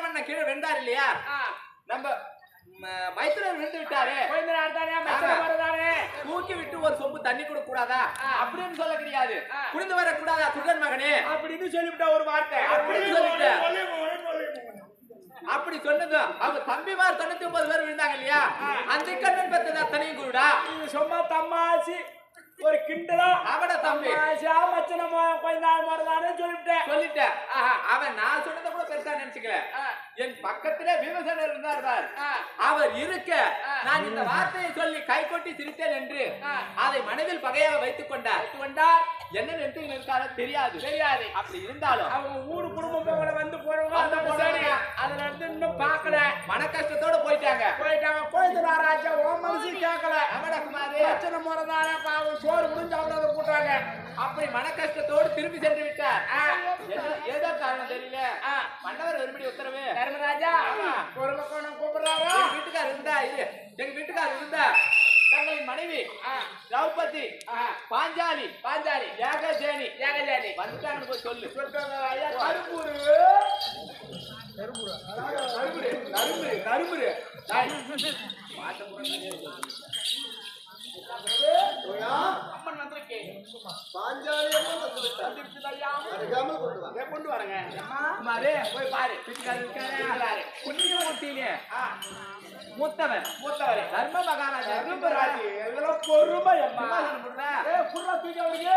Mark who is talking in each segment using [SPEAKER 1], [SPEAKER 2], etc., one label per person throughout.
[SPEAKER 1] மன்னன் கீழே வெண்டார் இல்லையா? நம்ம ம- மைத்துனர் விழுந்து விட்டாரு. தூக்கி விட்டு ஒரு சொம்பு தண்ணி கொடுக்க கூடாதா? அப்படின்னு சொல்ல கிடையாது. குடிந்து வர கூடாதா மகனே?
[SPEAKER 2] அப்படின்னு சொல்லிவிட்ட ஒரு வார்த்தை.
[SPEAKER 1] அப்படின்னு சொல்லிட்டு அப்படி சொன்னதும் அவங்க தம்பிமார் தொண்ணூத்தி ஒன்பது பேர் விழுந்தாங்க இல்லையா? அந்த கண்ணன் பெற்றது அத்தனையும் குருடா
[SPEAKER 2] சும்மா தம்மாசி. ஒரு கிண்டலா?
[SPEAKER 1] அவட தம்பி.
[SPEAKER 2] தம்மாசியா மச்சனமா கொஞ்ச நாள் மறந்தானே சொல்லிவிட்டேன்.
[SPEAKER 1] சொல்லிட்டேன். அவன் நான் சொன்னதை கூட பெருசா நினைச்சுக்கல. என் பக்கத்திலே பீமசேனர் இருந்தார் பார். அவர் இருக்க நான் இந்த வார்த்தையை சொல்லி கை கொட்டி சிரித்தேன் என்று அதை மனதில் பகையாக வைத்துக் கொண்டார். கொண்டார். என்ன நினைத்து இருக்காரோ தெரியாது. தெரியாது. அப்படி இருந்தாலும்
[SPEAKER 2] அவங்க ஊரு குடும்பம் போகல வந்து போறவங்க. அதுல இருந்து இன்னும் பார்க்கல.
[SPEAKER 1] மன கஷ்டத்தோட போயிட்டாங்க.
[SPEAKER 2] போயிட்டாங்க கோயில் ராஜா ஓ மனசு கேட்கல பிரச்சனை முறதானே பாவம் சோறு முடிஞ்சு அவ்வளவு கூட்டுறாங்க.
[SPEAKER 1] அப்படி மன கஷ்டத்தோடு திரும்பி சென்று விட்டார் ஏதோ காரணம் தெரியல. மன்னவர் ஒருபடி உத்தரவு.
[SPEAKER 2] தர்மராஜா. ஒரு பக்கம் கூப்பிடுறாரா?
[SPEAKER 1] எங்க வீட்டுக்காரர் இருந்தா இது எங்க வீட்டுக்காரர் இருந்தா தங்களின் மனைவி திரௌபதி பாஞ்சாலி பாஞ்சாலி. ஏகஜேனி ஏகஜேனி வந்துட்டாங்கன்னு போய் சொல்லு.
[SPEAKER 2] கருப்பூரு.
[SPEAKER 1] கரும்பு கரும்பு கரும்புரு கொண்டு வரங்க போய் பாரு வீட்டுக்காரர் மூத்தவர் தர்ம மகாராஜா
[SPEAKER 2] தர்மராஜி இதெல்லாம் பொறுமை அம்மா புறா தூக்கி அவனுக்கு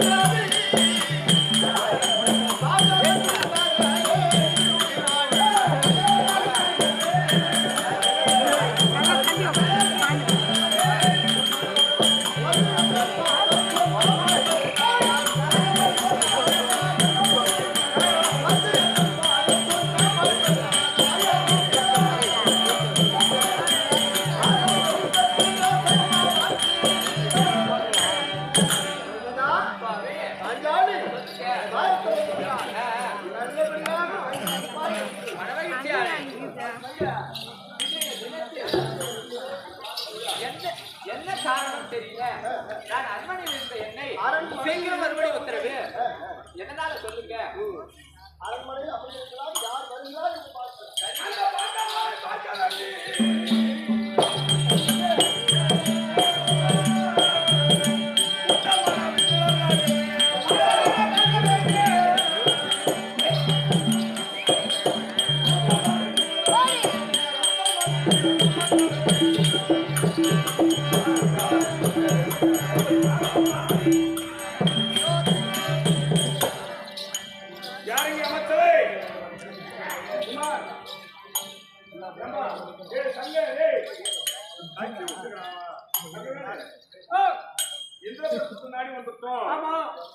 [SPEAKER 1] என்ன காரணம் தெரியல. நான் அரண்மனையில் இருந்த என்னை சீக்கிரம் மறுபடி உத்தரவு. எதனால சொல்லுங்க?
[SPEAKER 2] யாருங்க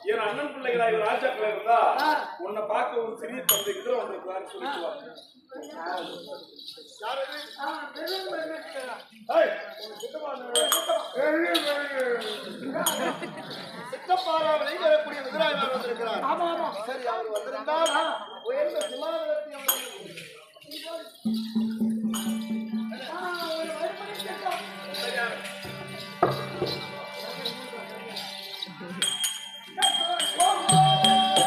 [SPEAKER 2] என் அண்ணன் பிள்ளைகளா இவர் ராஜாக்களா இருந்தா உன்னை பார்க்க ஒரு சிறிய தந்தை குதிரை வந்திருக்கிறான்னு வந்து-
[SPEAKER 3] சித்தப்பாராவதை வரக்கூடிய விதிராயவர் வந்திருக்கிறார். சரி அவர் வந்திருந்தால் உயர்ந்த அவர்